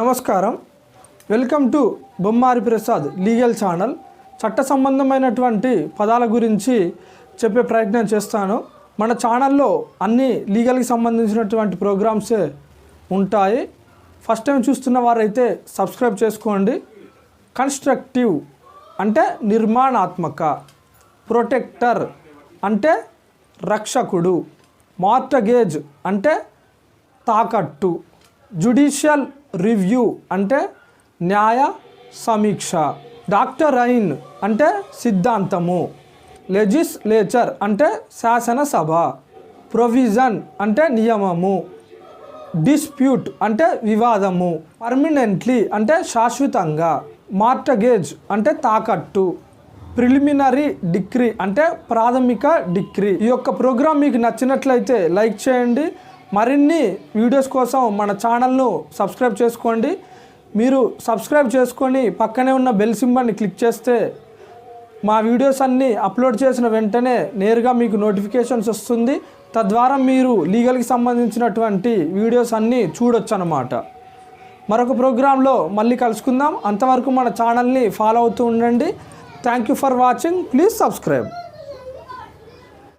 నమస్కారం. Welcome to Bommari Prasad legal channel. చట్ట సంబంధమైనటువంటి పదాల గురించి చెప్పే ప్రయత్నం చేస్తాను. మన ఛానల్లో అన్ని లీగల్కి సంబంధించినటువంటి ప్రోగ్రామ్సే ఉంటాయి. ఫస్ట్ టైం చూస్తున్న వారైతే సబ్స్క్రైబ్ చేసుకోండి. కన్స్ట్రక్టివ్ అంటే నిర్మాణాత్మక ప్రొటెక్టర్ అంటే రక్షకుడు మార్టగేజ్ అంటే తాకట్టు జుడిషియల్ రివ్యూ అంటే న్యాయ సమీక్ష. డాక్టర్ ఐన్ అంటే సిద్ధాంతము. లెజిస్లేచర్ అంటే శాసనసభ. ప్రొవిజన్ అంటే నియమము. డిస్ప్యూట్ అంటే వివాదము. పర్మినెంట్లీ అంటే శాశ్వతంగా. మార్టగేజ్ అంటే తాకట్టు. ప్రిలిమినరీ డిగ్రీ అంటే ప్రాథమిక డిగ్రీ. ఈ యొక్క ప్రోగ్రాం మీకు నచ్చినట్లయితే లైక్ చేయండి. మరిన్ని వీడియోస్ కోసం మన ఛానల్ను సబ్స్క్రైబ్ చేసుకోండి. మీరు సబ్స్క్రైబ్ చేసుకొని పక్కనే ఉన్న బెల్ సింబల్ని క్లిక్ చేస్తే మా వీడియోస్ అన్నీ అప్లోడ్ చేసిన వెంటనే నేరుగా మీకు నోటిఫికేషన్స్ వస్తుంది. తద్వారా మీరు లీగల్కి సంబంధించినటువంటి వీడియోస్ అన్నీ చూడొచ్చు అన్నమాట మరొక ప్రోగ్రాంలో మళ్ళీ కలుసుకుందాం. అంతవరకు మన ఛానల్ని ఫాలో అవుతూ ఉండండి. Thank you for watching. Please subscribe.